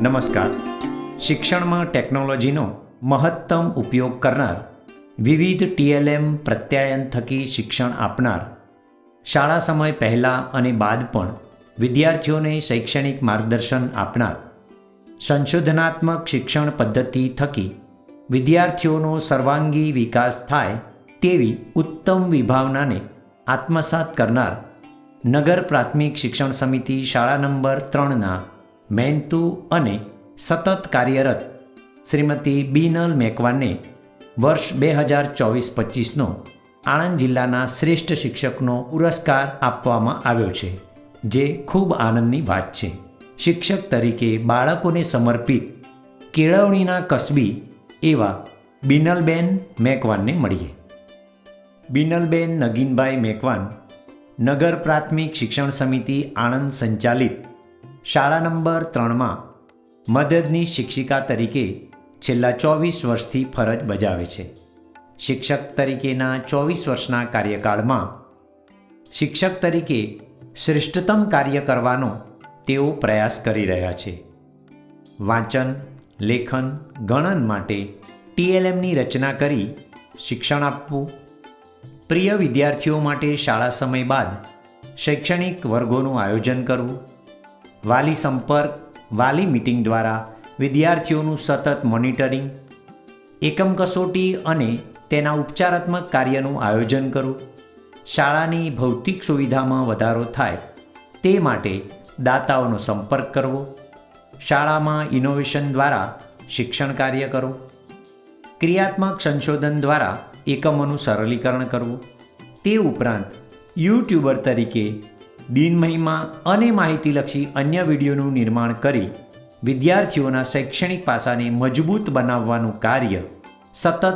નમસ્કાર. શિક્ષણમાં ટેકનોલોજીનો મહત્તમ ઉપયોગ કરનાર, વિવિધ ટીએલએમ પ્રત્યાયન થકી શિક્ષણ આપનાર, શાળા સમય પહેલાં અને બાદ પણ વિદ્યાર્થીઓને શૈક્ષણિક માર્ગદર્શન આપનાર, સંશોધનાત્મક શિક્ષણ પદ્ધતિ થકી વિદ્યાર્થીઓનો સર્વાંગી વિકાસ થાય તેવી ઉત્તમ વિભાવનાને આત્મસાત કરનાર નગર પ્રાથમિક શિક્ષણ સમિતિ શાળા નંબર ત્રણના મહેનતુ અને સતત કાર્યરત શ્રીમતી બીનલ મેકવાનને વર્ષ બે હજાર ચોવીસ પચીસનો આણંદ જિલ્લાના શ્રેષ્ઠ શિક્ષકનો પુરસ્કાર આપવામાં આવ્યો છે, જે ખૂબ આનંદની વાત છે. શિક્ષક તરીકે બાળકોને સમર્પિત કેળવણીના કસબી એવા બિનલબેન મેકવાનને મળીએ. બિનલબેન નગીનભાઈ મેકવાન નગર પ્રાથમિક શિક્ષણ સમિતિ આણંદ સંચાલિત શાળા નંબર ત્રણમાં મદદની શિક્ષિકા તરીકે છેલ્લા ચોવીસ વર્ષથી ફરજ બજાવે છે. શિક્ષક તરીકેના ચોવીસ વર્ષના કાર્યકાળમાં શિક્ષક તરીકે શ્રેષ્ઠતમ કાર્ય કરવાનો તેઓ પ્રયાસ કરી રહ્યા છે. વાંચન, લેખન, ગણન માટે ટીએલએમની રચના કરી શિક્ષણ આપવું. પ્રિય વિદ્યાર્થીઓ માટે શાળા સમય બાદ શૈક્ષણિક વર્ગોનું આયોજન કરવું. વાલી સંપર્ક, વાલી મીટિંગ દ્વારા વિદ્યાર્થીઓનું સતત મોનિટરિંગ, એકમ કસોટી અને તેના ઉપચારાત્મક કાર્યનું આયોજન કરવું, શાળાની ભૌતિક સુવિધામાં વધારો થાય તે માટે દાતાઓનો સંપર્ક કરવો, શાળામાં ઇનોવેશન દ્વારા શિક્ષણ કાર્ય કરવું, ક્રિયાત્મક સંશોધન દ્વારા એકમોનું સરળીકરણ કરવું, તે ઉપરાંત યુટ્યુબર તરીકે દિનમહિમા અને માહિતીલક્ષી અન્ય વિડીયોનું નિર્માણ કરી વિદ્યાર્થીઓના શૈક્ષણિક પાસાને મજબૂત બનાવવાનું કાર્ય સતત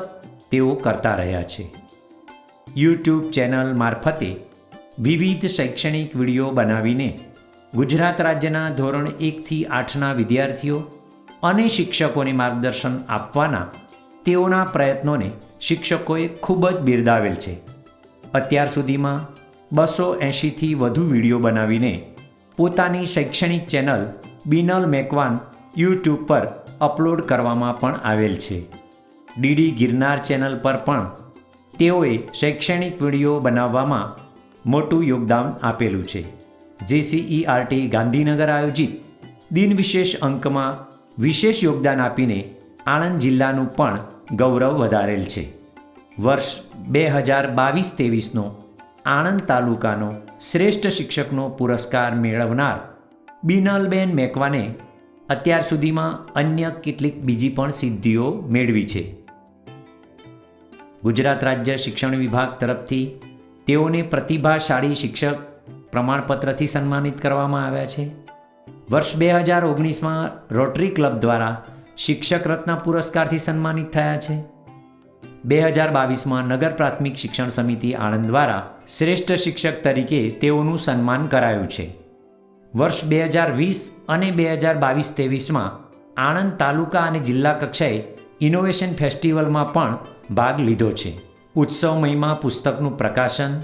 તેઓ કરતા રહ્યા છે. યુટ્યુબ ચેનલ મારફતે વિવિધ શૈક્ષણિક વીડિયો બનાવીને ગુજરાત રાજ્યના ધોરણ એકથી આઠના વિદ્યાર્થીઓ અને શિક્ષકોને માર્ગદર્શન આપવાના તેઓના પ્રયત્નોને શિક્ષકોએ ખૂબ જ બિરદાવેલ છે. અત્યાર સુધીમાં બસો એંશીથી વધુ વીડિયો બનાવીને પોતાની શૈક્ષણિક ચેનલ બિનલ મેકવાન યુટ્યુબ પર અપલોડ કરવામાં પણ આવેલ છે. ડીડી ગિરનાર ચેનલ પર પણ તેઓએ શૈક્ષણિક વીડિયો બનાવવામાં મોટું યોગદાન આપેલું છે. જેસીઈઆરટી ગાંધીનગર આયોજિત દિન વિશેષ અંકમાં વિશેષ યોગદાન આપીને આણંદ જિલ્લાનું પણ ગૌરવ વધારેલ છે. વર્ષ બે હજાર બાવીસ ત્રેવીસનો આણંદ તાલુકાનો શ્રેષ્ઠ શિક્ષકનો પુરસ્કાર મેળવનાર બિનલબેન મેકવાને અત્યાર સુધીમાં અન્ય કેટલીક બીજી પણ સિદ્ધિઓ મેળવી છે. ગુજરાત રાજ્ય શિક્ષણ વિભાગ તરફથી તેઓને પ્રતિભાશાળી શિક્ષક પ્રમાણપત્રથી સન્માનિત કરવામાં આવ્યા છે. વર્ષ બે હજાર ઓગણીસમાં રોટરી ક્લબ દ્વારા શિક્ષક રત્ન પુરસ્કારથી સન્માનિત થયા છે. બે હજાર બાવીસમાં નગર પ્રાથમિક શિક્ષણ સમિતિ આણંદ દ્વારા શ્રેષ્ઠ શિક્ષક તરીકે તેઓનું સન્માન કરાયું છે. વર્ષ બે હજાર વીસ અને બે હજાર બાવીસ ત્રેવીસમાં આણંદ તાલુકા અને જિલ્લા કક્ષાએ ઇનોવેશન ફેસ્ટિવલમાં પણ ભાગ લીધો છે. ઉત્સવ મહિમા પુસ્તકનું પ્રકાશન,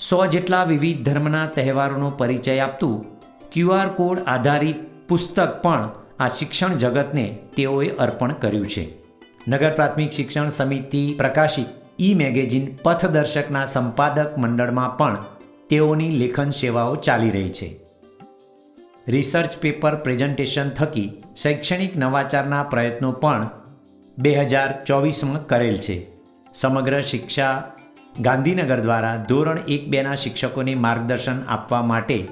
સો જેટલા વિવિધ ધર્મના તહેવારોનો પરિચય આપતું ક્યુઆર કોડ આધારિત પુસ્તક પણ આ શિક્ષણ જગતને તેઓએ અર્પણ કર્યું છે. નગર પ્રાથમિક શિક્ષણ સમિતિ પ્રકાશિત ઈ મેગેઝિન પથદર્શકના સંપાદક મંડળમાં પણ તેઓની લેખન સેવાઓ ચાલી રહી છે. રિસર્ચ પેપર પ્રેઝન્ટેશન થકી શૈક્ષણિક નવાચારના પ્રયત્નો પણ બે હજાર ચોવીસમાં કરેલ છે. સમગ્ર શિક્ષા ગાંધીનગર દ્વારા ધોરણ એક બેના શિક્ષકોને માર્ગદર્શન આપવા માટે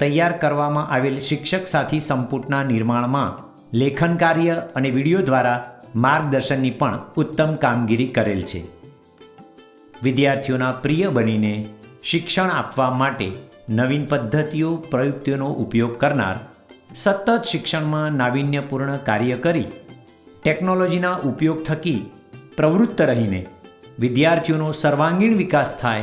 તૈયાર કરવામાં આવેલ શિક્ષક સાથી સંપુટના નિર્માણમાં લેખન કાર્ય અને વીડિયો દ્વારા માર્ગદર્શનની પણ ઉત્તમ કામગીરી કરેલ છે. વિદ્યાર્થીઓના પ્રિય બનીને શિક્ષણ આપવા માટે નવીન પદ્ધતિઓ, પ્રયુક્તિઓનો ઉપયોગ કરનાર સતત શિક્ષણમાં નાવીન્યપૂર્ણ કાર્ય કરી ટેકનોલોજીના ઉપયોગ થકી પ્રવૃત્ત રહીને વિદ્યાર્થીઓનો સર્વાંગીણ વિકાસ થાય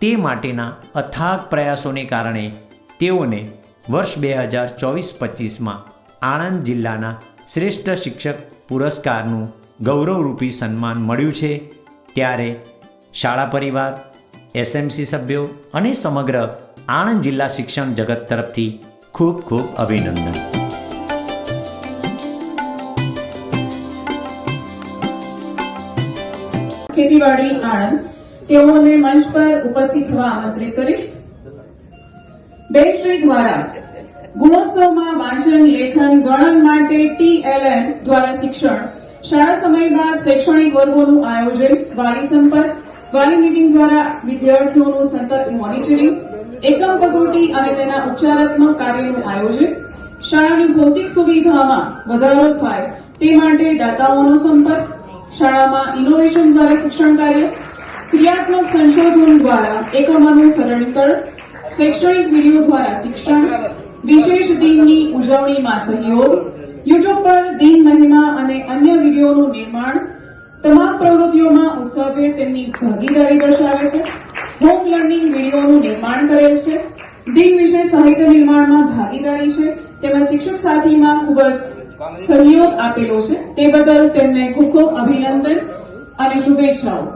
તે માટેના અથાગ પ્રયાસોને કારણે તેઓને વર્ષ બે હજાર ચોવીસ પચીસમાં આણંદ જિલ્લાના શ્રેષ્ઠ શિક્ષક પુરસ્કારનું ગૌરવરૂપી સન્માન મળ્યું છે. ત્યારે શાળા પરિવાર એસએમસી સભ્યો અને સમગ્ર આણંદ જિલ્લા શિક્ષણ જગત તરફથી ખૂબ ખૂબ અભિનંદન. ખેતીવાડી આણંદ, તેઓને મંચ પર ઉપસ્થિત થવા આમંત્રિત કરીશ. બેગ શ્રી દ્વારા ગુણોત્સવમાં વાંચન, લેખન, ગણન માટે ટીએલએમ દ્વારા શિક્ષણ. શાળા સમય બાદ શૈક્ષણિક વર્ગોનું આયોજન, વાલી સંપર્ક, વાલી મીટિંગ દ્વારા વિદ્યાર્થીઓનું સતત મોનિટરિંગ એકમ કસોટી અને તેના ઉપચારાત્મક કાર્યનું આયોજન. શાળાની ભૌતિક સુવિધામાં વધારો થાય તે માટે દાતાઓનો સંપર્ક, શાળામાં ઇનોવેશન દ્વારા શિક્ષણ કાર્ય, ક્રિયાત્મક સંશોધન દ્વારા એકમોનું સરળીકરણ, શૈક્ષણિક વીડિયો દ્વારા શિક્ષણ વિશેષ દિનની ઉજવણીમાં સહયોગ, યુટ્યુબ પર દિન મહિમા અને અન્ય વિડીયોનું નિર્માણ, તમામ પ્રવૃત્તિઓમાં ઉત્સાહભેર તેમની ભાગીદારી દર્શાવે છે, હોમ લર્નિંગ વિડીયોનું નિર્માણ કરેલ છે, દિન વિશે સાહિત્ય નિર્માણમાં ભાગીદારી છે, તેમજ શિક્ષક સાથીમાં ખૂબ જ સહયોગ આપેલો છે, તે બદલ તેમને ખૂબ ખૂબ અભિનંદન અને શુભેચ્છાઓ.